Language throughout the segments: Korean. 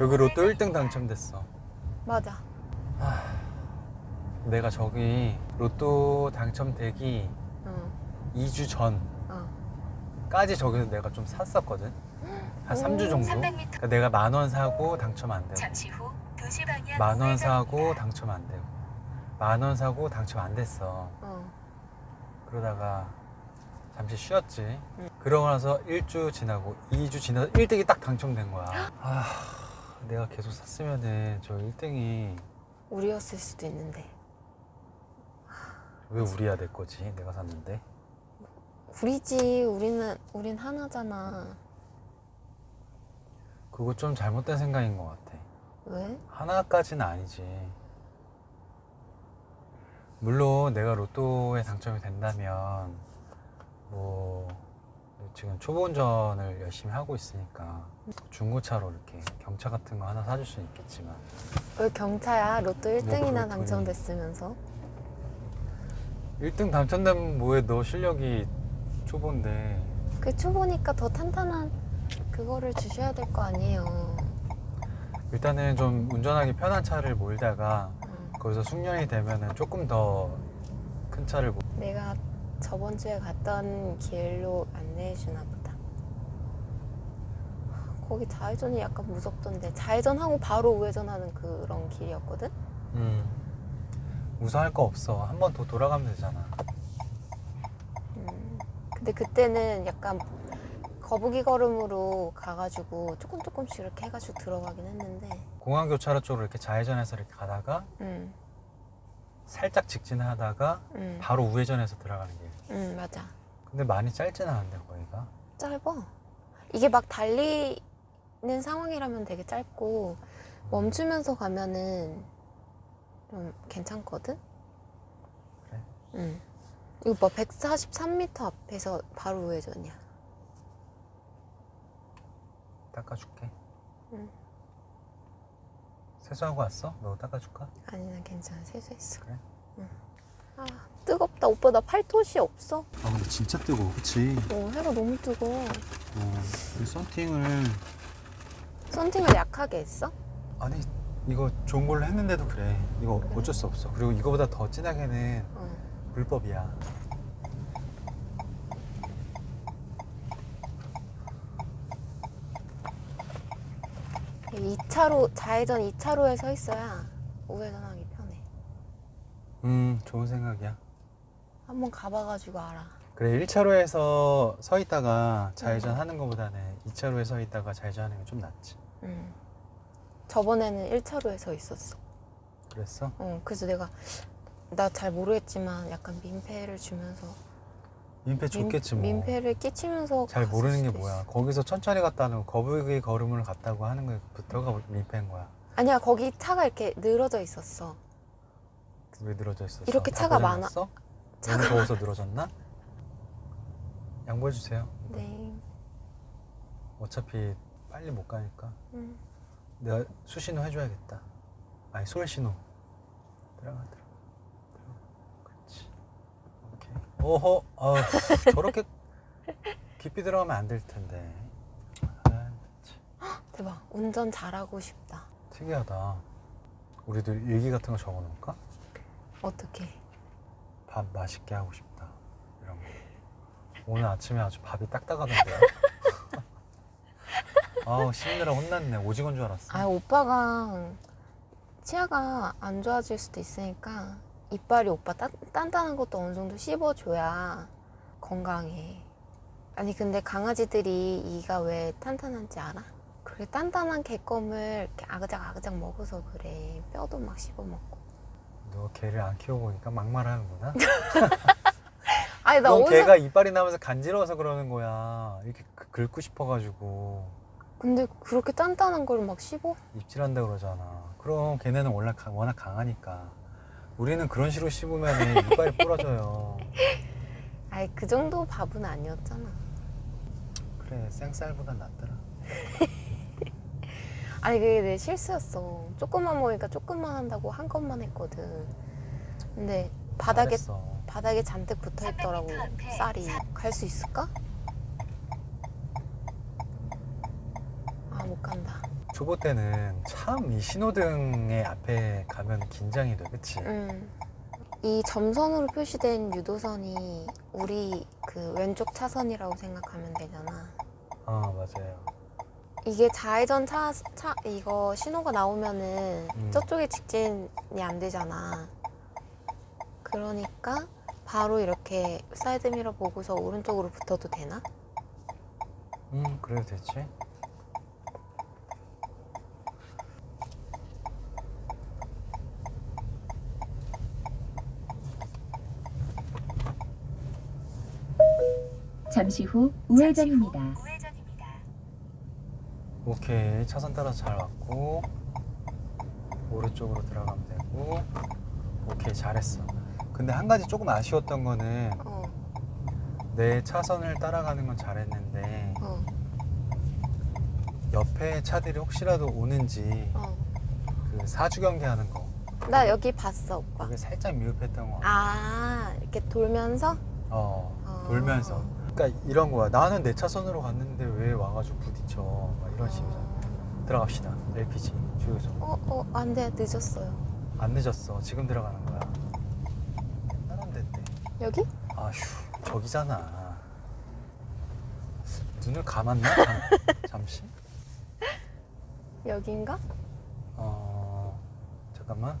여기 로 또 1등 당첨됐어. 맞아. 내가 저기 로또 당첨되기 응. 2주 전까지 어. 저기서 내가 좀 샀었거든. 한 오. 3주 정도. 300m. 그러니까 내가 만 원 사고 당첨 안 되고, 잠시 후 2시 방향 만원 사고. 당첨 안 되고, 만 원 사고 당첨 안 됐어. 어. 그러다가 잠시 쉬었지. 응. 그러고 나서 1주 지나고 2주 지나서 1등이 딱 당첨된 거야. 아, 내가 계속 샀으면은 저 1등이 우리였을 수도 있는데. 왜 우리야 될 거지? 내가 샀는데. 우리지. 우리는 우린 하나잖아. 그거 좀 잘못된 생각인 것 같아. 왜? 하나까지는 아니지. 물론 내가 로또에 당첨이 된다면 뭐 지금 초보 운전을 열심히 하고 있으니까 중고차로 이렇게 경차 같은 거 하나 사줄 수는 있겠지만 왜 경차야? 로또 1등이나 그럴 당첨됐으면서. 1등 당첨되면 뭐해 너 실력이 초보인데 그 초보니까 더 탄탄한 그거를 주셔야 될 거 아니에요. 일단은 좀 운전하기 편한 차를 몰다가 응. 거기서 숙련이 되면은 조금 더 큰 차를 몰 내가 저번 주에 갔던 길로 안내해 주나 보다. 거기 좌회전이 약간 무섭던데 좌회전하고 바로 우회전하는 그런 길이었거든? 음. 무서워할 거 없어 한 번 더 돌아가면 되잖아 음. 근데 그때는 약간 거북이 걸음으로 가가지고 조금 조금씩 이렇게 해가지고 들어가긴 했는데 공항 교차로 쪽으로 이렇게 좌회전해서 이렇게 가다가 음, 살짝 직진하다가 음, 바로 우회전해서 들어가는 길. 음 맞아 근데 많이 짧진 않은데 거기가. 짧아 이게 막 달리는 상황이라면 되게 짧고 멈추면서 가면은 좀 괜찮거든? 그래? 응 이거 봐 143m 앞에서 바로 우회전이야 닦아줄게. 응. 세수하고 왔어? 너 닦아줄까? 아니 난 괜찮아 세수했어 그래? 응. 아 뜨겁다 오빠 나 팔토시 없어? 아 근데 진짜 뜨거워, 그치? 어 해가 너무 뜨거워 어, 이 썬팅을 썬팅을 약하게 했어? 아니 이거 좋은 걸로 했는데도 그래. 이거? 어쩔 수 없어. 그리고 이거보다 더 진하게는 어. 불법이야. 이 2차로 좌회전 2차로에 서 있어야 우회전하기 편해 음, 좋은 생각이야. 한번 가봐가지고 알아 그래 1차로에서 서 있다가 좌회전 하는 것보다는 2차로에 서 있다가 좌회전 하는 게 좀 낫지. 응. 저번에는 1차로에 서 있었어 그랬어? 어, 그래서 내가 나 잘 모르겠지만 약간 민폐를 주면서 민폐 줬겠지 뭐. 민폐를 끼치면서 잘 모르는 게 뭐야. 거기서 천천히 갔다는 거북이 걸음을 갔다고 하는 것부터가 민폐인 거야. 아니야 거기 차가 이렇게 늘어져 있었어 왜 늘어져 있었어? 이렇게 다 차가 많아. 차가 너무 더워서 늘어졌나? 양보해 주세요. 네 어차피 빨리 못 가니까 음. 내가 수신호 해줘야겠다. 아니 솔신호. 들어가. 들어가. 그렇지. 오호. 아 저렇게 깊이 들어가면 안 될 텐데. 아, 참. 대박 운전 잘하고 싶다 특이하다. 우리도 일기 같은 거 적어놓을까? 어떻게 밥 맛있게 하고 싶다. 이런 거. 오늘 아침에 아주 밥이 딱딱하던데요. 아우 씹느라 혼났네. 오징어인 줄 알았어. 아 오빠가 치아가 안 좋아질 수도 있으니까 이빨이 오빠 딴, 단단한 것도 어느 정도 씹어줘야 건강해. 아니 근데 강아지들이 이가 왜 탄탄한지 알아? 그게 단단한 개껌을 이렇게 아그작 아그작 먹어서 그래. 뼈도 막 씹어먹고. 너 개를 안 키워보니까 막말하는구나. 아니 나 넌 어디서 개가 이빨이 나면서 간지러워서 그러는 거야. 이렇게 그- 긁고 싶어가지고 근데 그렇게 단단한 걸 막 씹어? 입질한다 그러잖아. 그럼 걔네는 원래 강- 워낙 강하니까. 우리는 그런 식으로 씹으면 이빨이 부러져요. 아이 그 정도 밥은 아니었잖아. 그래 생쌀보단 낫더라. 아니 그게 내 실수였어. 조금만 먹으니까 조금만 한다고 한 것만 했거든. 근데 바닥에 잘했어. 바닥에 잔뜩 붙어 있더라고 300m 앞에 쌀이. 갈 수 있을까? 아 못 간다. 초보 때는 참 이 신호등의 앞에 가면 긴장이 돼, 그치? 음. 이 점선으로 표시된 유도선이 우리 그 왼쪽 차선이라고 생각하면 되잖아. 어, 맞아요. 이게 좌회전 차, 차 이거 신호가 나오면은 음. 저쪽에 직진이 안 되잖아. 그러니까 바로 이렇게 사이드미러 보고서 오른쪽으로 붙어도 되나? 음, 그래도 됐지. 잠시 후 우회전입니다. 오케이. 차선 따라서 잘 왔고, 오른쪽으로 들어가면 되고, 오케이. 잘했어. 근데 한 가지 조금 아쉬웠던 거는 어, 내 차선을 따라가는 건 잘했는데, 어, 옆에 차들이 혹시라도 오는지 어. 그 사주 경계 하는 거 나 여기 봤어, 오빠. 그게 살짝 미흡했던 거 같아. 아, 이렇게 돌면서? 어, 어. 돌면서. 그러니까 이런 거야. 나는 내 차선으로 갔는데 왜 와가지고 부딪혀? 막 이런 식이잖아. 들어갑시다. LPG 주유소. 어, 어, 안 돼, 늦었어요. 안 늦었어. 지금 들어가는 거야. 사람 됐대. 여기? 아휴, 저기잖아. 눈을 감았나? 잠, 잠시? 여긴가? 어, 잠깐만.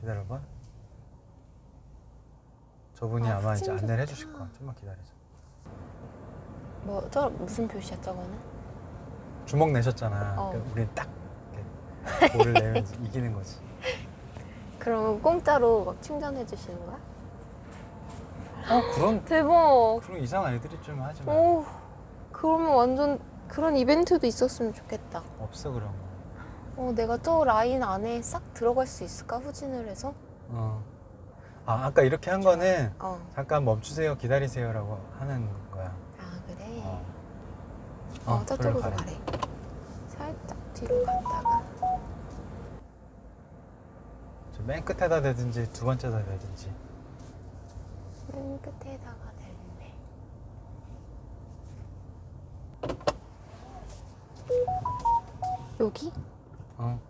기다려봐. 저분이 아, 아, 마 이제 안내를. 해주실 거야. 좀만 기다리자. 뭐, 저 무슨 표시야, 저거는? 주먹 내셨잖아. 어. 그러니까 우린 딱 이렇게 볼을 내면 이기는 거지. 그러면 공짜로 막 충전해 주시는 거야? 어, 그런 대박! 그런 이상한 애들이 좀 하지 마. 오, 그러면 완전 그런 이벤트도 있었으면 좋겠다. 없어 그런 거. 어, 내가 저 라인 안에 싹 들어갈 수 있을까? 후진을 해서? 어. 아, 아까 이렇게 한 거는 어. 잠깐 멈추세요, 기다리세요라고 하는. 어, 저리로 저쪽으로 가래. 살짝 뒤로 갔다가. 저 맨 끝에다 대든지 두 번째다 대든지. 맨 끝에다가 댈래. 여기? 어.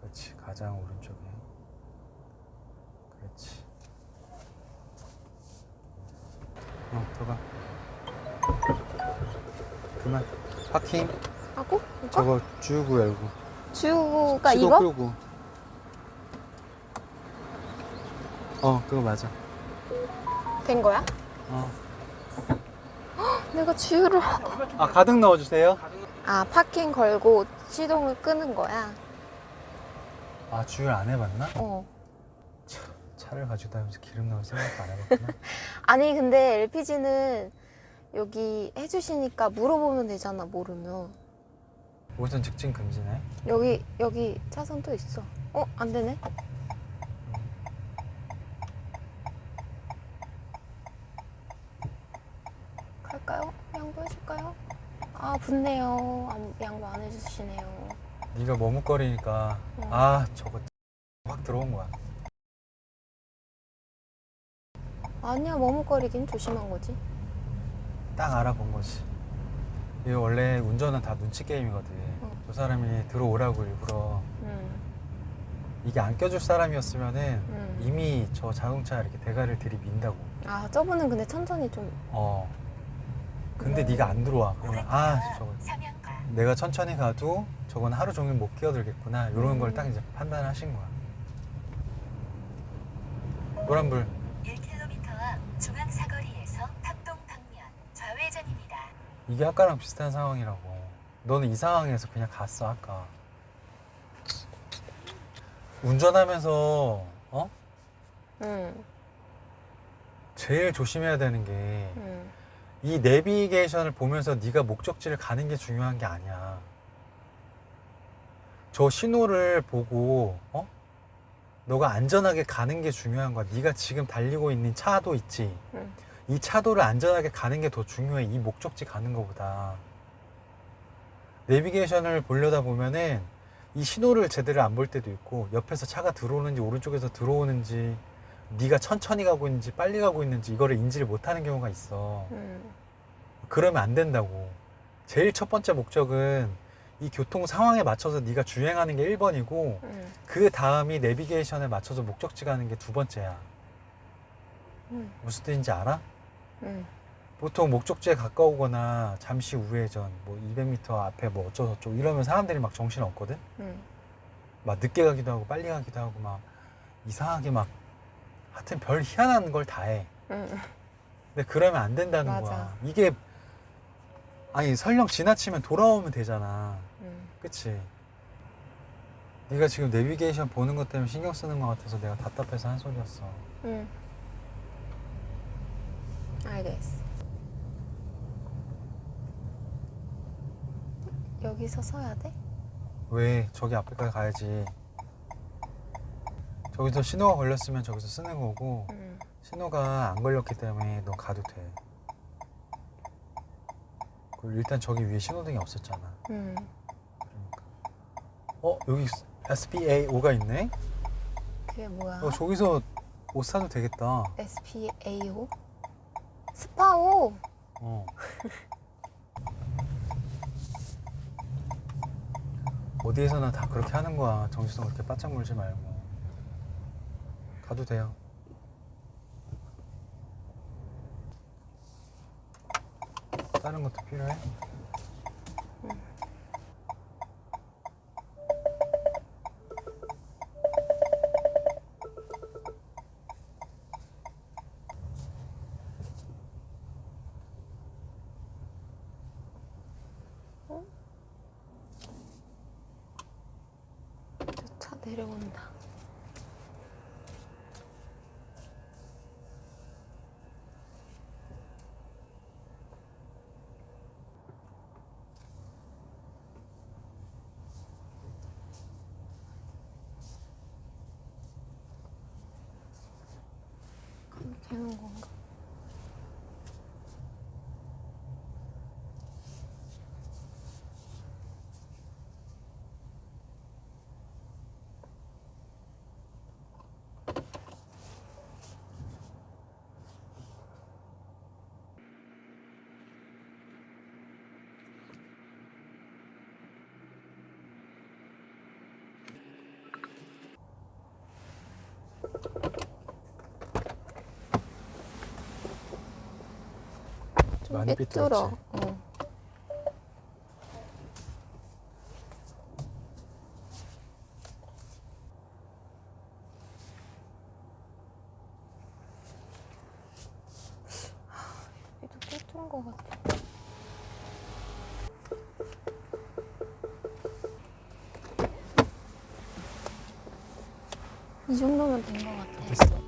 그렇지. 가장 오른쪽에. 그렇지. 어, 들어가. 그만. 파킹. 하고? 이거? 저거 주고 열고. 주가 시도 이거? 끌고. 어, 그거 맞아. 된 거야? 어. 내가 주유를. 아, 가득 넣어주세요. 아, 파킹 걸고 시동을 끄는 거야? 아, 주유 안 해봤나? 어. 차를 가지고 다니면서 기름 넣을 생각도 안 해봤구나. 아니, 근데 LPG는 여기 해주시니까 물어보면 되잖아, 모르면. 우선 직진 금지네. 여기, 여기 차선 또 있어. 어, 안 되네? 갈까요? 양보해줄까요? 아, 붙네요. 안- 양보 안 해주시네요. 네가 머뭇거리니까 어. 아 저거 확 들어온 거야. 아니야, 머뭇거리긴 조심한 거지. 딱 알아본 거지. 이게 원래 운전은 다 눈치 게임이거든. 어. 저 사람이 들어오라고 일부러 응, 이게 안 껴줄 사람이었으면은 응. 이미 저 자동차 이렇게 대가리를 들이민다고. 아, 저분은 근데 천천히 좀. 어. 근데 네가 안 들어와. 그러면 아 저거 내가 천천히 가도 저건 하루 종일 못 끼어들겠구나. 이런 음. 걸딱 이제 판단하신 거야. 노란불. 1km 앞 중앙 사거리에서 합동 방면 좌회전입니다. 이게 아까랑 비슷한 상황이라고. 너는 이 상황에서 그냥 갔어, 아까. 운전하면서, 어? 응, 제일 조심해야 되는 게, 응. 이 내비게이션을 보면서 네가 목적지를 가는 게 중요한 게 아니야. 저 신호를 보고, 어? 너가 안전하게 가는 게 중요한 거야. 네가 지금 달리고 있는 차도 있지. 응. 이 차도를 안전하게 가는 게 더 중요해. 이 목적지 가는 것보다. 내비게이션을 보려다 보면은 이 신호를 제대로 안 볼 때도 있고 옆에서 차가 들어오는지 오른쪽에서 그러면 안 된다고. 제일 첫 번째 목적은 이 교통 상황에 맞춰서 네가 주행하는 게 1번이고 응. 그 다음이 내비게이션에 맞춰서 목적지 가는 게 두 번째야. 응. 무슨 뜻인지 알아? 응. 보통 목적지에 가까우거나 잠시 우회전, 뭐 200m 앞에 뭐 어쩌고저쩌고 이러면 사람들이 막 정신 없거든? 응. 막 늦게 가기도 하고 빨리 가기도 하고 막 이상하게 막 하여튼 별 희한한 걸 다 해. 응. 근데 그러면 안 된다는 맞아. 거야. 이게 아니 설령 지나치면 돌아오면 되잖아. 응. 그치? 네가 지금 내비게이션 보는 것 때문에 신경 쓰는 것 같아서 내가 답답해서 한 소리였어. 응. 알겠어. 여기서 서야 돼? 왜 저기 앞에까지 가야지. 저기서 신호가 걸렸으면 저기서 쓰는 거고 응. 신호가 안 걸렸기 때문에 넌 가도 돼. 그리고 일단 저기 위에 신호등이 없었잖아. 응. 그러니까. 어 여기 SPA5가 있네. 그게 뭐야? 어 저기서 옷 사도 되겠다. SPAO? 스파오! 어. 어디에서나 다 그렇게 하는 거야. 정신을 그렇게 바짝 물지 말고. 가도 돼요. 다른 것도 필요해? 내려온다. 되는 건가? 좀 많이 삐뚤어. 삐뚤었지? 어. 것 같아. 이 정도면 된 것 같아. 됐어. 어.